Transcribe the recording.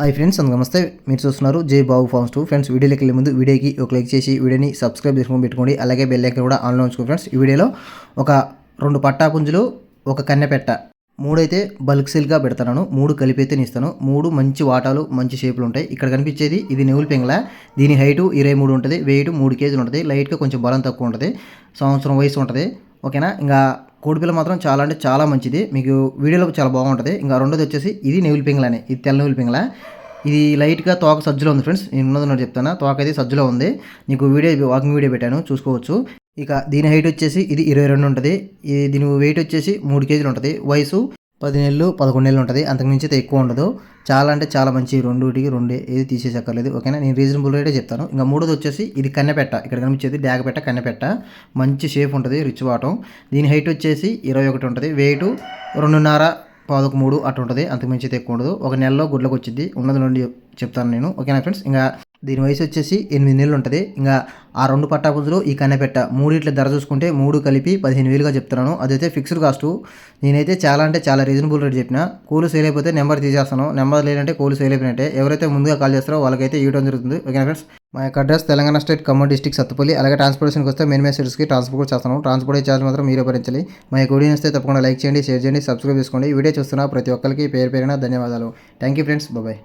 Hi friends అందుకు నమస్తే. మీరు చూస్తున్నారు జై బాబు ఫార్మ్స్ టూ. ఫ్రెండ్స్ వీడియోకి వెళ్ళే ముందు వీడియోకి ఒక లైక్ చేసి వీడియోని సబ్స్క్రైబ్ చేసుకొని పెట్టుకోండి. అలాగే బెల్ ఐకన్ కూడా ఆన్లో ఉంచుకోండి ఫ్రెండ్స్. ఈ వీడియోలో ఒక రెండు పట్టాపుంజులు ఒక కన్నెపెట్ట మూడైతే బల్క్ సెల్గా పెడతాను మూడు కలిపి అయితే ఇస్తాను. మూడు మంచి వాటాలు మంచి షేపులు ఉంటాయి. ఇక్కడ కనిపించేది ఇది నెవులు పెంగల దీని హైటు ఇరవై మూడు ఉంటుంది వెయిట్ మూడు కేజీలు ఉంటుంది. లైట్గా కొంచెం బలం తక్కువ ఉంటుంది. సంవత్సరం వయసు ఉంటుంది. ఓకేనా? ఇంకా కోడిపిల్ల మాత్రం చాలా అంటే చాలా మంచిది. మీకు వీడియోలో చాలా బాగుంటుంది. ఇంకా రెండోది వచ్చేసి ఇది నెవులు అని. ఇది తెల్ల నెవిల్ పింగళ ఇది లైట్గా తోక సజ్జలో ఉంది ఫ్రెండ్స్. నేను ఉన్నది ఉన్నట్టు చెప్తాను. తోక అయితే సజ్జలో ఉంది. నీకు వీడియో వాకింగ్ వీడియో పెట్టాను. చూసుకోవచ్చు. ఇక దీని హైట్ వచ్చేసి ఇది ఇరవై రెండు ఉంటుంది. ఇది దీని వెయిట్ వచ్చేసి మూడు కేజీలు ఉంటుంది. వయసు పది నెలలు పదకొండు నెలలు ఉంటుంది. అంతకుమించి అయితే ఎక్కువ ఉండదు. చాలా అంటే చాలా మంచి రెండుటికి రెండే ఏది తీసేసక్కర్లేదు. ఓకేనా? నేను రీజనబుల్ రేటే చెప్తాను. ఇంకా మూడోది వచ్చేసి ఇది కన్నెపెట్ట. ఇక్కడ కనిపించేది డాగపెట్ట కన్నెపెట్ట. మంచి షేప్ ఉంటుంది రిచ్ వాటం దీని హైట్ వచ్చేసి ఇరవై ఒకటి ఉంటుంది. వెయిట్ రెండున్నర పదకొక మూడు అటు ఉంటుంది అంతకు మించి అయితే ఎక్కువ ఉండదు. ఒక నెలలో గుడ్లకు వచ్చింది ఉన్నది నుండి చెప్తాను నేను. ఓకేనా ఫ్రెండ్స్? ఇంకా దీని వయసు వచ్చేసి ఎనిమిది నెలలు ఉంటుంది. ఇంకా ఆ రెండు పట్టాపుంజులు ఈ కన్నెపెట్ట మూడిట్ల ధర చూసుకుంటే మూడు కలిపి పదిహేను వేలుగా చెప్తున్నాను. అదైతే ఫిక్స్డ్ కాస్ట్. నేనైతే చాలా అంటే చాలా రీజనబుల్ రేట్ చెప్పిన. కూలు సేల్ అయిపోతే నెంబర్ తీసేస్తాను. నెంబర్ లేదంటే కూలు సేల్ అయిపోయినట్టే ఎవరైతే ముందుగా కాల్ చేస్తారో వాళ్ళకైతే ఇవ్వడం జరుగుతుంది. ఓకేనా ఫ్రెండ్స్? మా యొక్క address Telangana state Khammam district Sathupalli. అలాగే ట్రాన్స్పోర్టేషన్కి వస్తే మెయిన్ మెసేజ్కి ట్రాన్స్పోర్ట్ చేస్తాను. ట్రాన్స్పోర్ట్ ఛార్జ్ మాత్రం మీరే భరించాలి. మా యొక్క వీడియో వస్తే తప్పకుండా లైక్ చేయండి షేర్ చేయండి సబ్స్క్రైబ్ చేసుకోండి. వీడియో చూస్తున్న ప్రతి ఒక్కరికి పేరు పేరున ధన్యవాదాలు. Thank you friends bye.